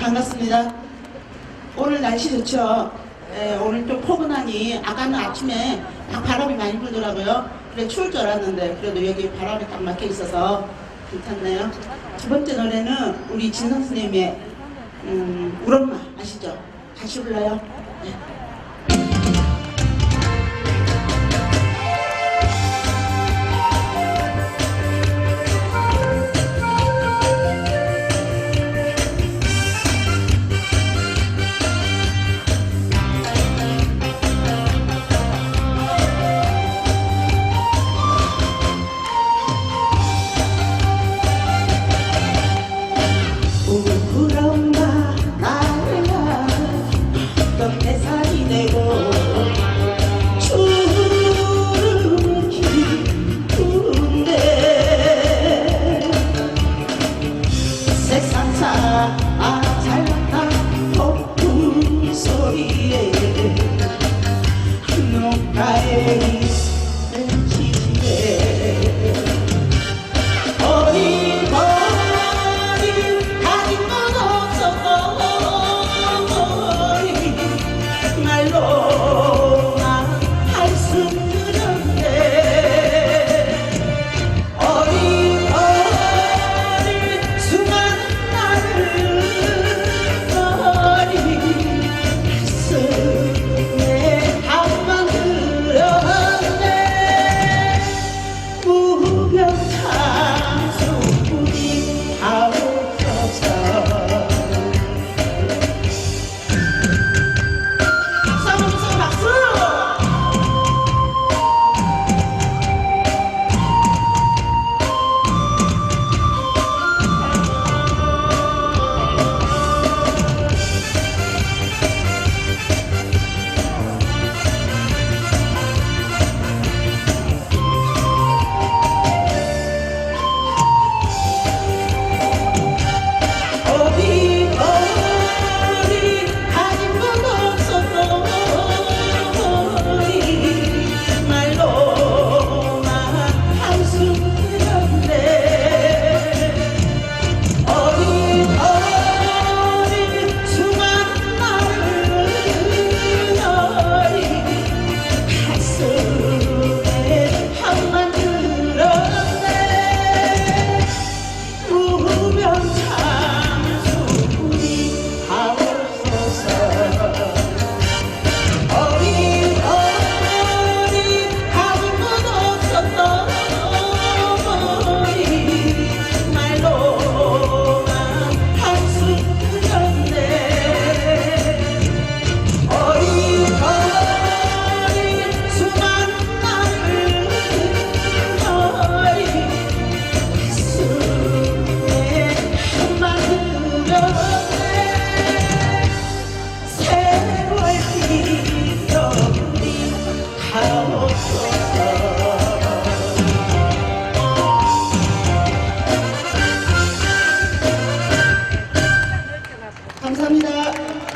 반갑습니다. 오늘 날씨 좋죠? 네, 오늘 좀 포근하니 아까는 아침에 바람이 많이 불더라고요. 그래 추울 줄 알았는데 그래도 여기 바람이 딱 막혀 있어서 괜찮네요. 두 번째 노래는 우리 진선 선생님의 음, 우엄마 아시죠? 다시 불러요. 네. 啊，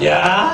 Ya.